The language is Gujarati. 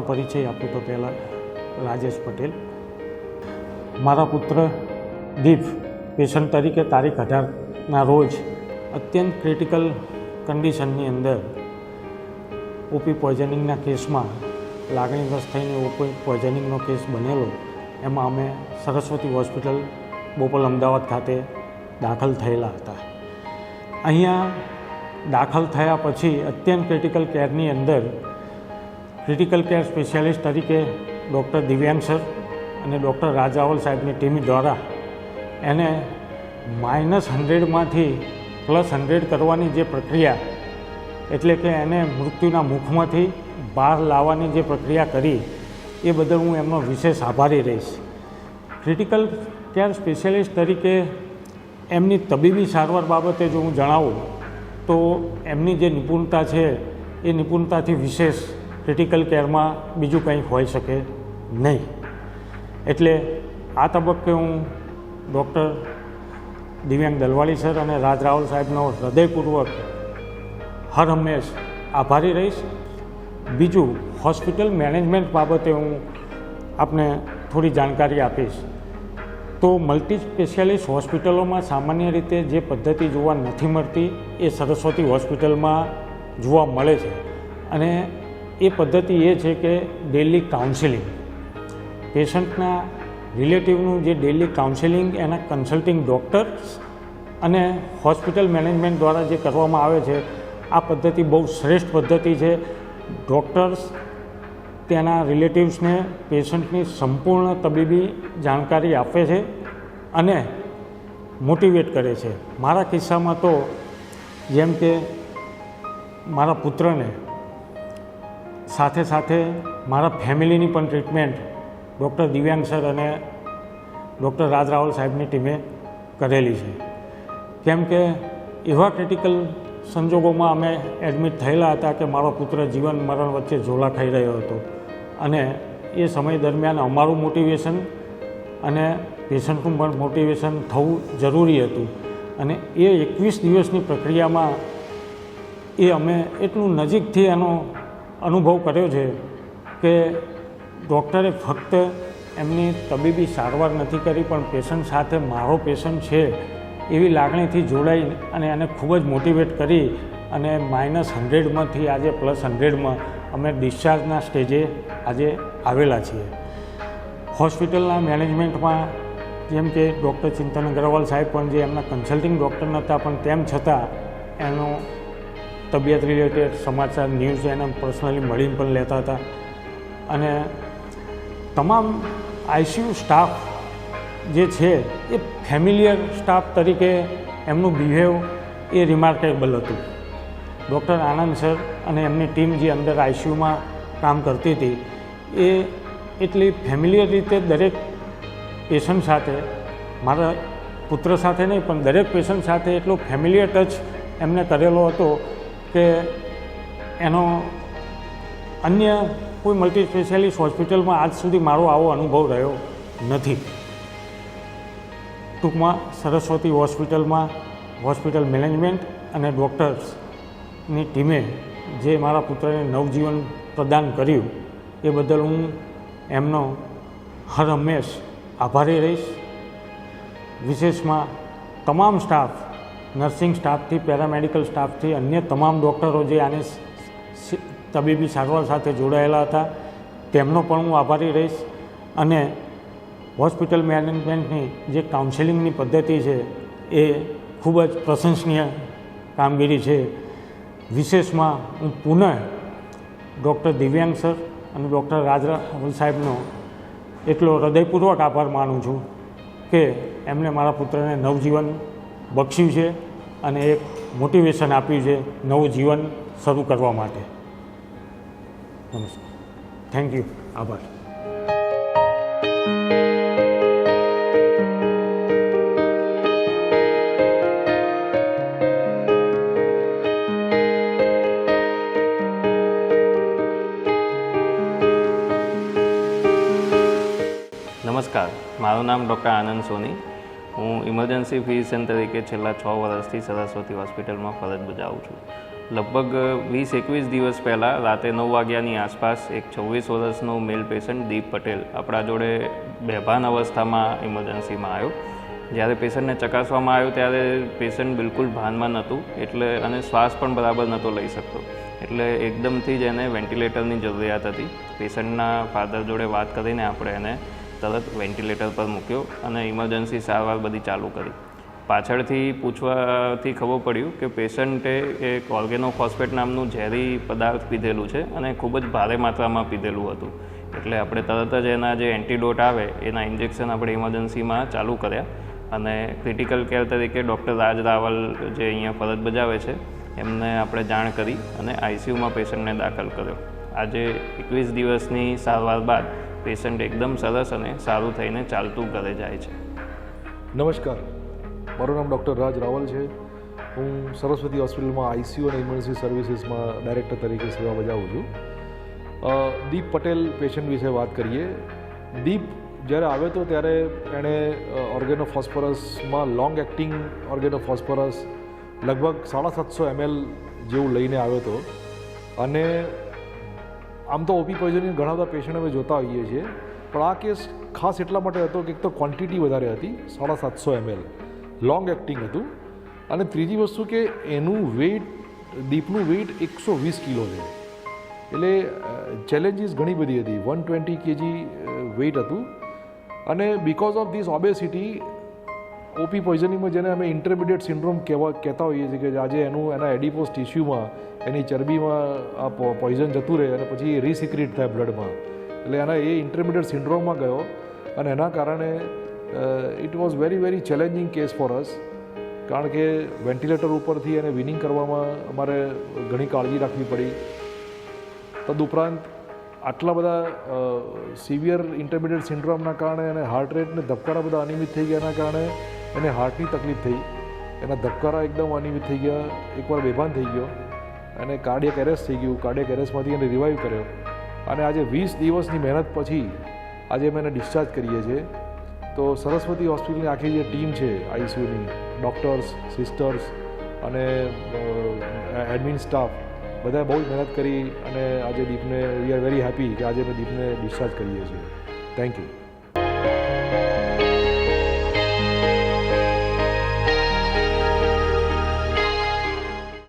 મારો પરિચય આપું તો પહેલાં રાજેશ પટેલ. મારા પુત્ર દીપ પેશન્ટ તરીકે તારીખ અઢારના રોજ અત્યંત ક્રિટિકલ કન્ડિશનની અંદર ઓપી પોઈઝનિંગના કેસમાં લાગણીગ્રસ્ત થઈને ઓપી પોઈઝનિંગનો કેસ બનેલો, એમાં અમે સરસ્વતી હોસ્પિટલ, બોપલ અમદાવાદ ખાતે દાખલ થયેલા હતા. અહીંયા દાખલ થયા પછી અત્યંત ક્રિટિકલ કેરની અંદર ક્રિટિકલ કેર સ્પેશિયાલિસ્ટ તરીકે ડૉક્ટર દિવ્યાંગ સર અને ડૉક્ટર રાજાવલ સાહેબની ટીમ દ્વારા એને માઇનસ હંડ્રેડમાંથી પ્લસ હંડ્રેડ કરવાની જે પ્રક્રિયા, એટલે કે એને મૃત્યુના મુખમાંથી બહાર લાવવાની જે પ્રક્રિયા કરી, એ બદલ હું એમનો વિશેષ આભારી રહીશ. ક્રિટિકલ કેર સ્પેશિયાલિસ્ટ તરીકે એમની તબીબી સારવાર બાબતે જો હું જણાવું, તો એમની જે નિપુણતા છે, એ નિપુણતાથી વિશેષ ક્રિટિકલ કેરમાં બીજું કંઈ હોઈ શકે નહીં. એટલે આ તબક્કે હું ડૉક્ટર દિવ્યાંગ દલવાડી સર અને રાજ રાવલ સાહેબનો હૃદયપૂર્વક હર હંમેશ આભારી રહીશ. બીજું હોસ્પિટલ મેનેજમેન્ટ બાબતે હું આપને થોડી જાણકારી આપીશ. તો મલ્ટી સ્પેશિયાલિસ્ટ હોસ્પિટલોમાં સામાન્ય રીતે જે પદ્ધતિ જોવા નથી મળતી એ સરસ્વતી હોસ્પિટલમાં જોવા મળે છે. અને એ પદ્ધતિ એ છે કે ડેલી કાઉન્સિલિંગ પેશન્ટના રિલેટિવનું જે ડેલી કાઉન્સિલિંગ એના કન્સલ્ટિંગ ડૉક્ટર્સ અને હોસ્પિટલ મેનેજમેન્ટ દ્વારા જે કરવામાં આવે છે, આ પદ્ધતિ બહુ શ્રેષ્ઠ પદ્ધતિ છે. ડૉક્ટર્સ તેના રિલેટિવ્સને પેશન્ટની સંપૂર્ણ તબીબી જાણકારી આપે છે અને મોટિવેટ કરે છે. મારા કિસ્સામાં તો જેમ કે મારા પુત્રને સાથે સાથે મારા ફેમિલીની પણ ટ્રીટમેન્ટ ડૉક્ટર દિવ્યાંગ સર અને ડૉક્ટર રાજ રાવલ સાહેબની ટીમે કરેલી છે. કેમ કે એવા ક્રિટિકલ સંજોગોમાં અમે એડમિટ થયેલા હતા કે મારો પુત્ર જીવન મરણ વચ્ચે ઝોલા ખાઈ રહ્યો હતો. અને એ સમય દરમિયાન અમારું મોટિવેશન અને પેશન્ટનું પણ મોટિવેશન થવું જરૂરી હતું. અને એ એકવીસ દિવસની પ્રક્રિયામાં એ અમે એટલું નજીકથી એનો અનુભવ કર્યો છે કે ડૉક્ટરે ફક્ત એમની તબીબી સારવાર નથી કરી, પણ પેશન્ટ સાથે મારો પેશન્ટ છે એવી લાગણીથી જોડાઈ અને એને ખૂબ જ મોટિવેટ કરી અને માઇનસ હંડ્રેડમાંથી આજે પ્લસ હંડ્રેડમાં અમે ડિસ્ચાર્જના સ્ટેજે આજે આવેલા છીએ. હોસ્પિટલના મેનેજમેન્ટમાં જેમ કે ડૉક્ટર ચિંતન અગ્રવાલ સાહેબ પણ જે એમના કન્સલ્ટિંગ ડૉક્ટર નહોતા, પણ તેમ છતાં એનો તબિયત રિલેટેડ સમાચાર ન્યૂઝ એને પર્સનલી મળીને પણ લેતા હતા. અને તમામ આઈસીયુ સ્ટાફ જે છે, એ ફેમિલિયર સ્ટાફ તરીકે એમનું બિહેવ એ રિમાર્કેબલ હતું. ડૉક્ટર આનંદ સર અને એમની ટીમ જે અંદર આઈસીયુમાં કામ કરતી હતી, એ એટલી ફેમિલિયર રીતે દરેક પેશન્ટ સાથે, મારા પુત્ર સાથે નહીં, પણ દરેક પેશન્ટ સાથે એટલો ફેમિલિયર ટચ એમને કરેલો હતો કે એનો અન્ય કોઈ મલ્ટી સ્પેશિયાલિસ્ટ હોસ્પિટલમાં આજ સુધી મારો આવો અનુભવ રહ્યો નથી. ટૂંકમાં સરસ્વતી હોસ્પિટલમાં હોસ્પિટલ મેનેજમેન્ટ અને ડૉક્ટર્સની ટીમે જે મારા પુત્રને નવજીવન પ્રદાન કર્યું, એ બદલ હું એમનો હર હંમેશ આભારી રહીશ. વિશેષમાં તમામ સ્ટાફ નર્સિંગ સ્ટાફથી, પેરામેડિકલ સ્ટાફથી, અન્ય તમામ ડૉક્ટરો જે આની તબીબી સારવાર સાથે જોડાયેલા હતા, તેમનો પણ હું આભારી રહીશ. અને હોસ્પિટલ મેનેજમેન્ટની જે કાઉન્સેલિંગની પદ્ધતિ છે, એ ખૂબ જ પ્રશંસનીય કામગીરી છે. વિશેષમાં હું પુનઃ ડૉક્ટર દિવ્યાંગ સર અને ડૉક્ટર રાજરાહુલ સાહેબનો એટલો હૃદયપૂર્વક આભાર માનું છું કે એમણે મારા પુત્રને નવજીવન બખ્શ્યું છે અને એક મોટિવેશન આપ્યું છે નવું જીવન શરૂ કરવા માટે. નમસ્કાર. થેન્ક યુ આભાર. નમસ્કાર. મારું નામ ડૉક્ટર આનંદ સોની. હું ઇમરજન્સી ફિઝિશિયન તરીકે છેલ્લા છ વર્ષથી સરસ્વતી હોસ્પિટલમાં ફરજ બજાવું છું. લગભગ વીસ એકવીસ દિવસ પહેલાં રાતે નવ વાગ્યાની આસપાસ એક છવ્વીસ વર્ષનો મેલ પેશન્ટ દીપ પટેલ આપણા જોડે બેભાન અવસ્થામાં ઇમરજન્સીમાં આવ્યો. જ્યારે પેશન્ટને ચકાસવામાં આવ્યો ત્યારે પેશન્ટ બિલકુલ ભાનમાં નહોતું એટલે અને શ્વાસ પણ બરાબર નહોતો લઈ શકતો. એટલે એકદમથી જ એને વેન્ટિલેટરની જરૂરિયાત હતી. પેશન્ટના ફાધર જોડે વાત કરીને આપણે એને તરત વેન્ટિલેટર પર મૂક્યો અને ઇમરજન્સી સારવાર બધી ચાલુ કરી. પાછળથી પૂછવાથી ખબર પડ્યું કે પેશન્ટે એક ઓર્ગેનોફોસ્ફેટ નામનું ઝેરી પદાર્થ પીધેલું છે અને ખૂબ જ ભારે માત્રામાં પીધેલું હતું. એટલે આપણે તરત જ એના જે એન્ટીડોટ આવે, એના ઇન્જેક્શન આપણે ઇમરજન્સીમાં ચાલુ કર્યા. અને ક્રિટિકલ કેર તરીકે ડૉક્ટર રાજ રાવલ જે અહીંયા ફરજ બજાવે છે, એમને આપણે જાણ કરી અને આઈસીયુમાં પેશન્ટને દાખલ કર્યો. આજે એકવીસ દિવસની સારવાર બાદ પેશન્ટ એકદમ સરસ અને સારું થઈને ચાલતું ઘરે જાય છે. નમસ્કાર. મારું નામ ડૉક્ટર રાજ રાવલ છે. હું સરસ્વતી હોસ્પિટલમાં આઈસીયુ અને ઇમરજન્સી સર્વિસીસમાં ડાયરેક્ટર તરીકે સેવા બજાવું છું. દીપ પટેલ પેશન્ટ વિશે વાત કરીએ. દીપ જ્યારે આવ્યો હતો ત્યારે એણે ઓર્ગેનો ફોસ્ફરસમાં લોંગ એક્ટિંગ ઓર્ગેનો ફોસ્ફરસ લગભગ સાડા સાતસો એમએલ જેવું લઈને આવ્યો હતો અને આમ તો ઓપી પોઈઝનિંગ ઘણા બધા પેશન્ટ અમે જોતા હોઈએ છીએ. પણ આ કેસ ખાસ એટલા માટે હતો કે એક તો ક્વોન્ટિટી વધારે હતી, સાડા સાતસો એમએલ લોંગ એક્ટિંગ હતું. અને ત્રીજી વસ્તુ કે એનું વેઇટ દીપનું વેઇટ એકસો વીસ કિલો છે. એટલે ચેલેન્જીસ ઘણી બધી હતી. વન ટ્વેન્ટી કેજી વેઇટ હતું. અને because of this obesity OP પોઈઝનિંગમાં જેને અમે ઇન્ટરમીડિયેટ સિન્ડ્રોમ કહેવા કહેતા હોઈએ છીએ કે આજે એનું, એના એડિપોસ ટિશ્યુમાં એની ચરબીમાં આ પોઈઝન જતું રહે અને પછી રિસિક્રિટ થાય બ્લડમાં એટલે એના એ ઇન્ટરમીડિયેટ સિન્ડ્રોમમાં ગયો અને એના કારણે it was very very challenging case for us કારણ કે વેન્ટિલેટર ઉપરથી એને વિનિંગ કરવામાં અમારે ઘણી કાળજી રાખવી પડી. તદુપરાંત આટલા બધા સિવિયર ઇન્ટરમીડિયેટ સિન્ડ્રોમના કારણે એને હાર્ટ રેટને ધબકારા બધા અનિયમિત થઈ ગયાના કારણે એને હાર્ટની તકલીફ થઈ. એના ધબકારા એકદમ અનિયમિત થઈ ગયા. એકવાર બેભાન થઈ ગયો. અને કાર્ડિયક એરેસ્ટ થઈ ગયું કાર્ડિયક એરેસ્ટમાંથી એને રિવાઈવ કર્યો. અને આજે વીસ દિવસની મહેનત પછી આજે અમે એને ડિસ્ચાર્જ કરીએ છીએ. તો સરસ્વતી હોસ્પિટલની આખી જે ટીમ છે આઈસીયુની ડૉક્ટર્સ સિસ્ટર્સ અને એડમિન સ્ટાફ બધાએ બહુ જ મહેનત કરી અને આજે દીપને વી આર વેરી હેપી કે આજે અમે દીપને ડિસ્ચાર્જ કરીએ છીએ. Thank you